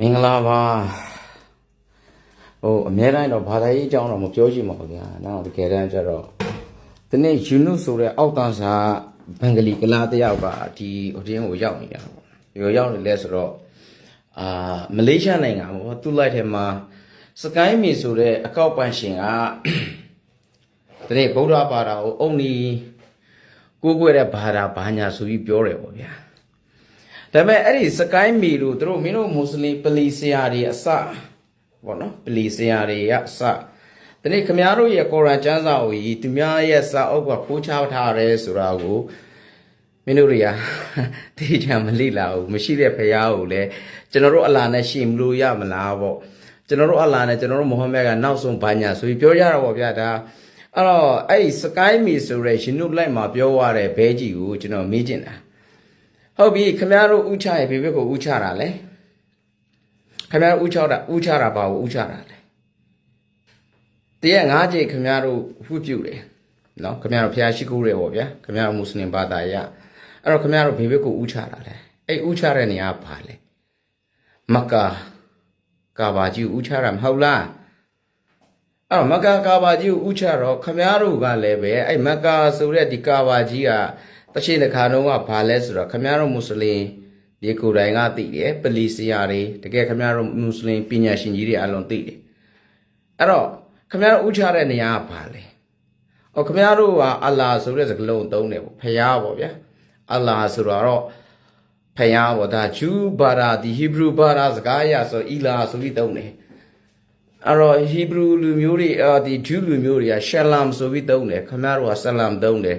မင်္ဂလာပါဟိုအများတိုင်းတော့ဘာသာရေးအကြောင်းတော့မပြောရှိပါဘူးဗျာနော်တကယ်တမ်းကျတော့ဒီနေ့ယူနုဆိုတဲ့အောက်တန်းစာဘင်္ဂလီကလာတယောက်ကဒီဟိုတင်းကိုရောက်နေတာပေါ့ရောရောက်နေလဲဆိုတော့အာမလေးရှားနိုင်ငံပေါ့သူ့လိုက်ထဲမှာစကိုင်းမီဆိုတဲ့အကောက်ပန်ရှင်ကဒီနေ့ဗုဒ္ဓဘာသာကိုအုံနီကိုးကွယ်တဲ့ဘာသာဘာညာဆိုပြီးပြောတယ်ပေါ့ဗျာ ဒါပေမဲ့အဲ့ဒီစကိုင်းမီလို့သူတို့မင်းတို့မွတ်စလင်ပလီဆရာတွေအစပေါ့နော်ပလီဆရာတွေကအစဒီနေ့ခမည်းတော်ရဲ့ကောရန်ကျမ်းစာကိုကြီးသူများရဲ့စာအုပ်ကခိုးချထားတယ်ဆိုတာကိုမင်းတို့တွေကသိချင်မလိလာဘူးမရှိတဲ့ဖရားကိုလည်းကျွန်တော်တို့အလာနဲ့ရှင်းမလို့ရမလားပေါ့ကျွန်တော်တို့အလာနဲ့ကျွန်တော်တို့မုဟမ္မဒ်ကနောက်ဆုံးဘာညာဆိုပြီးပြောကြတော့ဗောဗျာဒါအဲ့တော့အဲ့ဒီစကိုင်းမီဆိုတဲ့ရှင်တို့လိုက်မှာပြောရတဲ့ဘဲကြီးကိုကျွန်တော်မေးချင်တာ ဟုတ်ပြီခမရတို့ဥချရဲ့ဘေဘက်ကိုဥချတာလေခမရတို့ဥချတာဥချတာပါဘူးဥချတာလေတရက်ငါးကြိမ်ခမရတို့ဝှပြုတယ်နော်ခမရတို့ဖျားရှိခိုးတယ်ပေါ့ဗျာခမရတို့မွတ်စလင်ဘာသာရအဲ့တော့ခမရတို့ဘေဘက်ကိုဥချတာလေအဲ့ဥချတဲ့နေရာဘာလဲမက္ကာကာဘာကြီးကိုဥချတာမဟုတ်လားအဲ့တော့မက္ကာကာဘာကြီးကိုဥချတော့ခမရတို့ကလည်းပဲအဲ့မက္ကာဆိုတဲ့ဒီကာဘာကြီးက တချိတစ်ခါတော့ကဘာလဲဆိုတော့ခမရတို့မွတ်စလင်ဒီကိုယ်တိုင်ကသိတယ်ပလီစီယာတွေတကယ်ခမရတို့မွတ်စလင်ပညာရှင်ကြီးတွေအလုံးသိတယ်အဲ့တော့ခမရတို့ဥချတဲ့နေရာကဘာလဲဩခမရတို့ကအလ္လာဟ်ဆိုတဲ့စကားလုံးသုံးတယ်ပေါ့ဖယားပေါ့ဗျာအလ္လာဟ်ဆိုတော့ဖယားပေါ့ဒါဂျူးဘာသာဒီဟီဘရူဘာသာစကားအရဆိုအီလာဆိုပြီးသုံးတယ်အဲ့တော့ဟီဘရူလူမျိုးတွေအာဒီဂျူးလူမျိုးတွေကရှလမ်ဆိုပြီးသုံးတယ်ခမရတို့ကဆလမ်သုံးတယ်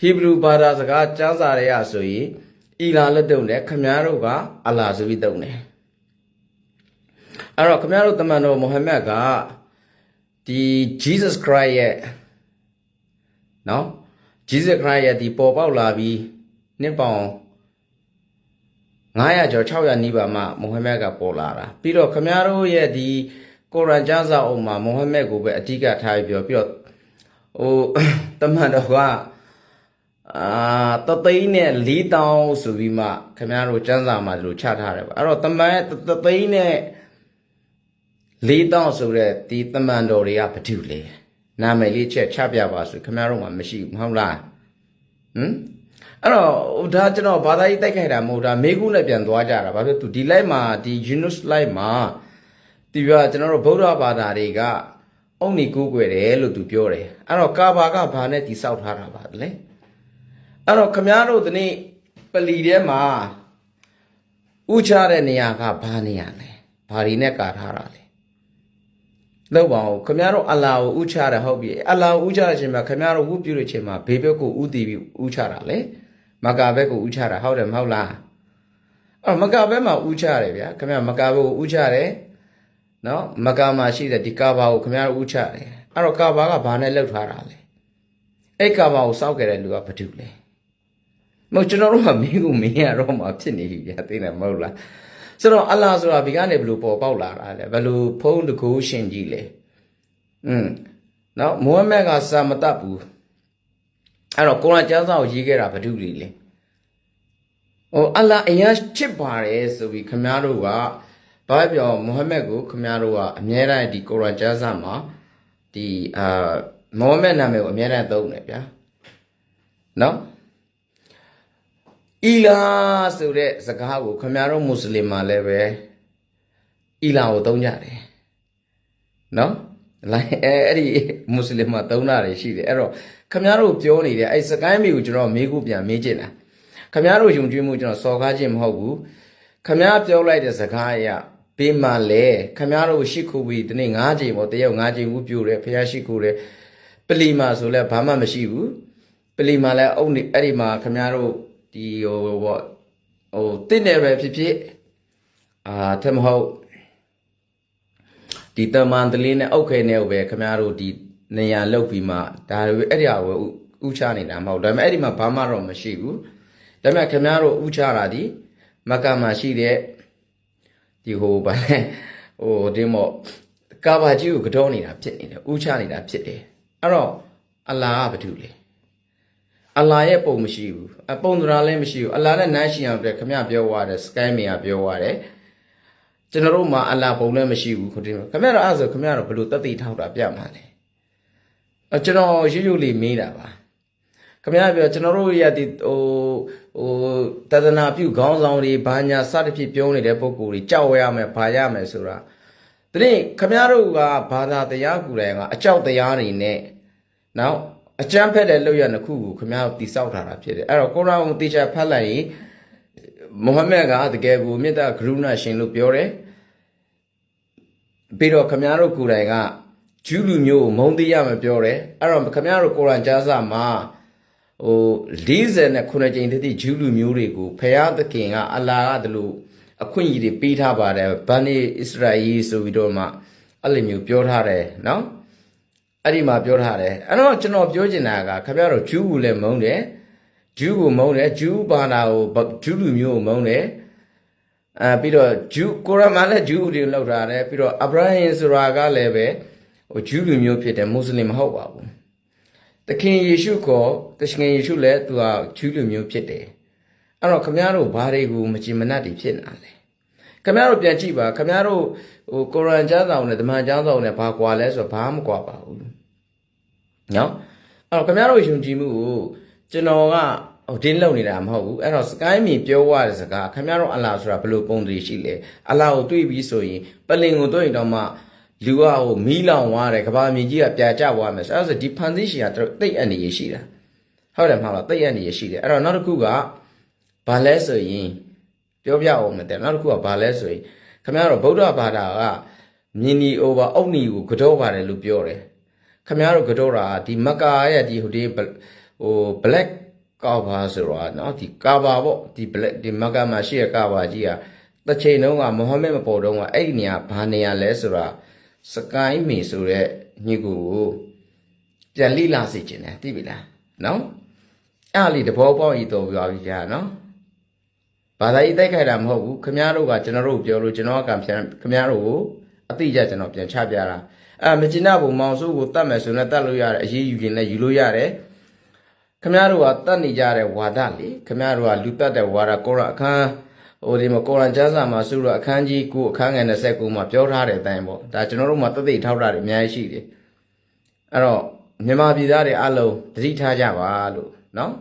ဟီဘရူဘာသာစကားကျမ်းစာတွေကဆိုရင်အီလာလက်တုံတယ်ခမည်းတော်ကအလာဆိုပြီးတုံတယ်အဲ့တော့ခမည်းတော်တမန်တော်မုဟမ္မဒ်ကဒီ Jesus Christ ရဲ့နော် Jesus Christ ရဲ့ဒီပေါ်ပေါက်လာပြီးနှစ်ပေါင်း900ကျော်600နီးပါးမှမုဟမ္မဒ်ကပေါ်လာတာပြီးတော့ခမည်းတော်ရဲ့ဒီကုရ်အာန်ကျမ်းစာအုပ်မှာမုဟမ္မဒ်ကိုပဲအဓိကထားပြီးပြောပြီးတော့ဟိုတမန်တော်က အာတသိန်းနဲ့၄တောင်းဆိုပြီးမှခင်ဗျားတို့စံစာမှာဒီလိုချထားတယ်ပါအဲ့တော့တမန်တသိန်းနဲ့၄တောင်းဆိုတဲ့ဒီတမန်တော်တွေကဘာတူလဲနာမည်လေးချက်ချပြပါဆိုခင်ဗျားတို့မှမရှိဘူးမဟုတ်လားဟမ်အဲ့တော့ဟိုဒါကျွန်တော်ဘာသာရေးတိုက်ခိုက်တာမဟုတ်တာမေကုနဲ့ပြန်သွားကြတာဘာဖြစ်သူဒီ live မှာဒီ Yunus live မှာဒီကကျွန်တော်တို့ဗုဒ္ဓဘာသာတွေကအုံနီကူးကွယ်တယ်လို့သူပြောတယ်အဲ့တော့ကာဘာကဘာနဲ့တိဆောက်ထားတာပါလဲ အဲ့တော့ခမားတို့ဒီနေ့ပလီထဲမှာဥချတဲ့နေရာကဘာနေရာလဲဘာတွေနဲ့ကာထားတာလဲလောက်ပါဦးခမားတို့အလ္လာဟ်ကိုဥချတာဟုတ်ပြီအလ္လာဟ်ကိုဥချတဲ့အချိန်မှာခမားတို့ဝုပြုတဲ့အချိန်မှာဘေဘက်ကိုဥတည်ပြီးဥချတာလေမကာဘက်ကိုဥချတာဟုတ်တယ်မဟုတ်လားအဲ့တော့မကာဘက်မှာဥချရတယ်ဗျာခမားမကာဘက်ကိုဥချတယ်နော်မကာမှာရှိတဲ့ဒီကာဘာကိုခမားတို့ဥချတယ်အဲ့တော့ကာဘာကဘာနဲ့လှုပ်ထားတာလဲအဲ့ကာဘာကိုစောက်ခဲ့တဲ့လူကဘာတူလဲ မဟုတ်ကျွန်တော်တို့ကမင်းကိုမင်းရတော့မှဖြစ်နေပြီဗျာသိတယ်မဟုတ်လားဆိုတော့အလ္လာဟ်ဆိုတာဒီကနေဘယ်လိုပေါ်ပေါက်လာတာလဲဘယ်လိုဖုံးတကူရှင်ကြီးလဲอืมနော်မိုဟမ္မဒ်ကစာမတတ်ဘူးအဲ့တော့ကုရ်အာန်ကျမ်းစာကိုရေးခဲ့တာဘာတူလေးလဲဟိုအလ္လာဟ်အရင်ချစ်ပါတယ်ဆိုပြီးခမည်းတော်ကဘာပြောမိုဟမ္မဒ်ကိုခမည်းတော်ကအမြဲတမ်းဒီကုရ်အာန်ကျမ်းစာမှာဒီအာမိုဟမ္မဒ်နာမည်ကိုအမြဲတမ်းသုံးတယ်ဗျာနော် အီလာဆိုတဲ့စကားကိုခမရတို့မွတ်စလင်မှာလည်းပဲအီလာကိုသုံးကြတယ်နော်လိုက်အဲအဲ့ဒီမွတ်စလင်မှာသုံးတာတွေရှိတယ်အဲ့တော့ခမရတို့ပြောနေတဲ့အဲ့စကိုင်းမီကိုကျွန်တော်မေးခုပြန်မေးချင်တာခမရတို့ယုံကြည်မှုကျွန်တော်စော်ကားခြင်းမဟုတ်ဘူးခမရပြောလိုက်တဲ့စကားအရဘေးမှာလဲခမရတို့ရှိခုပြီးဒီနေ့၅ချိန်ပေါ့တယောက်၅ချိန်ဘူးပြို့တယ်ဖះရှိခုတယ်ပလီမာဆိုလဲဘာမှမရှိဘူးပလီမာလဲအုပ်နေအဲ့ဒီမှာခမရတို့ ဒီဟိုပေါ့ဟိုတင့်တယ်ပဲဖြစ်ဖြစ်အာထမဟုတ်ဒီတမန်တလင်းနဲ့အုတ်ခဲနဲ့ပဲခင်ဗျားတို့ဒီနေရာလောက်ပြီးမှဒါတွေအဲ့ဒီဟာကိုဥချနေတာမဟုတ်ဒါပေမဲ့အဲ့ဒီမှာဘာမှတော့မရှိဘူးဒါပေမဲ့ခင်ဗျားတို့ဥချတာဒီမက္ကမှာရှိတဲ့ဒီဟိုဗာလဲဟိုဒီမော့ကာဘာကြီးကိုကတော့နေတာဖြစ်နေတယ်ဥချနေတာဖြစ်တယ်အဲ့တော့အလ္လာဟ်ကဘာတူလဲ အလ္လာဟ်ရဲ့ပုံမရှိဘူးအပုံသဏ္ဍာန်လည်းမရှိဘူးအလ္လာဟ်နဲ့နန်းရှိအောင်အတွက်ခမပြောသွားတယ်စကိုင်းမီကပြောသွားတယ်ကျွန်တော်တို့မှာအလားပုံလည်းမရှိဘူးခုတင်ခင်ဗျားတို့အဲ့ဒါဆိုခင်ဗျားတို့ဘယ်လိုတက်တည်ထောက်တာပြမှာလဲအကျွန်တော်ရွရွလေးမေးတာပါခင်ဗျားပြောကျွန်တော်တို့ရဒီဟိုဟိုတဒနာပြုခေါင်းဆောင်တွေဘာညာစသဖြင့်ပြောနေတဲ့ပုံကိုယ်တွေကြောက်ရမယ်ဘာရမယ်ဆိုတာတတိခင်ဗျားတို့ကဘာသာတရားကူတယ်ကအကြောက်တရားတွေနဲ့နောက် အကျမ်းဖက်တဲ့လောက်ရနှစ်ခုကိုခင်ဗျားတို့တိဆောက်ထားတာဖြစ်တယ်အဲ့တော့ကုရ်အာန်ကိုတေချာဖတ်လိုက်ရင်မုဟမ္မဒ်ကတကယ်ကိုမေတ္တာကရုဏာရှင်လို့ပြောတယ်ပြီးတော့ခမည်းတော်ကိုယ်တိုင်ကဂျူးလူမျိုးကိုမုန်းသိရမယ်ပြောတယ်အဲ့တော့ခမည်းတော်ကိုရန်ကြားစာမှာဟို49ကြိမ်တတိဂျူးလူမျိုးတွေကိုဖယားသခင်ကအလာကတလို့အခွင့်အရေးတွေပေးထားပါတယ်ဗန်နီအစ္စရာအီဆိုပြီးတော့မှအဲ့လိုမျိုးပြောထားတယ်နော် အဲ့ဒီမှာပြောထားတယ်အဲ့တော့ကျွန်တော်ပြောချင်တာကခမည်းတော်ဂျူးကိုလည်းမုန်းတယ်ဂျူးကိုမုန်းတယ်ဂျူးဘာသာကိုဂျူးလူမျိုးကိုမုန်းတယ်အဲပြီးတော့ဂျူးကိုရမန်လည်းဂျူးတွေလောက်ထားတယ်ပြီးတော့အဗရာဟင်ဆိုတာကလည်းပဲဟိုဂျူးလူမျိုးဖြစ်တယ်မွတ်စလင်မဟုတ်ပါဘူးတခင်ယေရှုကောတခင်ယေရှုလည်းသူကဂျူးလူမျိုးဖြစ်တယ်အဲ့တော့ခမည်းတော်ဘာတွေကိုမကြည်မနှက်တွေဖြစ်နေတာလဲ ခမည်းတော်ပြန်ကြည့်ပါခမည်းတော်ဟိုကိုရန်ကျမ်းစာနဲ့ဓမ္မကျမ်းစာနဲ့ဘာကွာလဲဆိုတော့ဘာမှမကွာပါဘူးနော်အဲ့တော့ခမည်းတော်ယုံကြည်မှုကိုကျွန်တော်ကဟိုတင်းလုံနေတာမဟုတ်ဘူးအဲ့တော့စကိုင်းမီပြောရတဲ့စကားခမည်းတော်အလားဆိုတာဘယ်လိုပုံတည်ရှိလဲအလားကိုတွေ့ပြီးဆိုရင်ပလင်ကိုတွေ့ရင်တော့မှလူကဟိုမီးလောင်သွားတယ်ကဘာမြင်ကြီးကပြာကျသွားမယ်ဆိုအဲ့ဒါဆိုဒီဖန်စီရှင်ကသူတိတ်အနေရရှိတာဟုတ်တယ်မဟုတ်လားတိတ်အနေရရှိတယ်အဲ့တော့နောက်တစ်ခုကဘာလဲဆိုရင် ပြောပြအောင်မယ်တဲ့နောက်တစ်ခုကဘာလဲဆိုရင်ခမည်းတော်ဗုဒ္ဓဘာသာကမြင်နီ over အုတ်နီကိုကြောပါတယ်လို့ပြောတယ် ခမရတို့ကတော့တာဒီမကာရဲ့ဒီဟိုဒီဘဟို black ကာဘာဆိုတော့เนาะဒီကာဘာပေါ့ဒီ black ဒီမကာမှာရှိတဲ့ကာဘာကြီးကတစ်ချိန်လုံးကမုဟမ္မဒ်မပေါ်တော့ကအဲ့ဒီနေရာဘာနေရာလဲဆိုတာစကိုင်းမီဆိုတဲ့ညကိုပြန်လိလာစေခြင်းတယ်သိပြီလားเนาะအဲ့လီတဘောပေါက်ဤတော်ပြောပြီကြာเนาะ ဘာသာရေးတိုက်ခိုက်တာမဟုတ်ဘူးခမရတို့ကကျွန်တော်တို့ပြောလို့ကျွန်တော်ကပြန်ခမရတို့ကိုအတိအကျကျွန်တော်ပြန်ချပြတာအဲမကျင်နာဘုံမောင်စုကိုတတ်မယ်ဆိုရင်တတ်လို့ရတယ်အရေးယူရင်လည်းယူလို့ရတယ်ခမရတို့ကတတ်နေကြတဲ့ဝါဒလေခမရတို့ကလူတတ်တဲ့ဝါဒကောရအခန်းဟိုဒီမှာကောရန်ကျမ်းစာမှာဆိုတော့အခန်းကြီး9အခန်းငယ်29မှာပြောထားတဲ့အတိုင်းပေါ့ဒါကျွန်တော်တို့မှာတသိထောက်တာတွေအများကြီးရှိတယ်အဲ့တော့မြန်မာပြည်သားတွေအလုံးသတိထားကြပါလို့နော်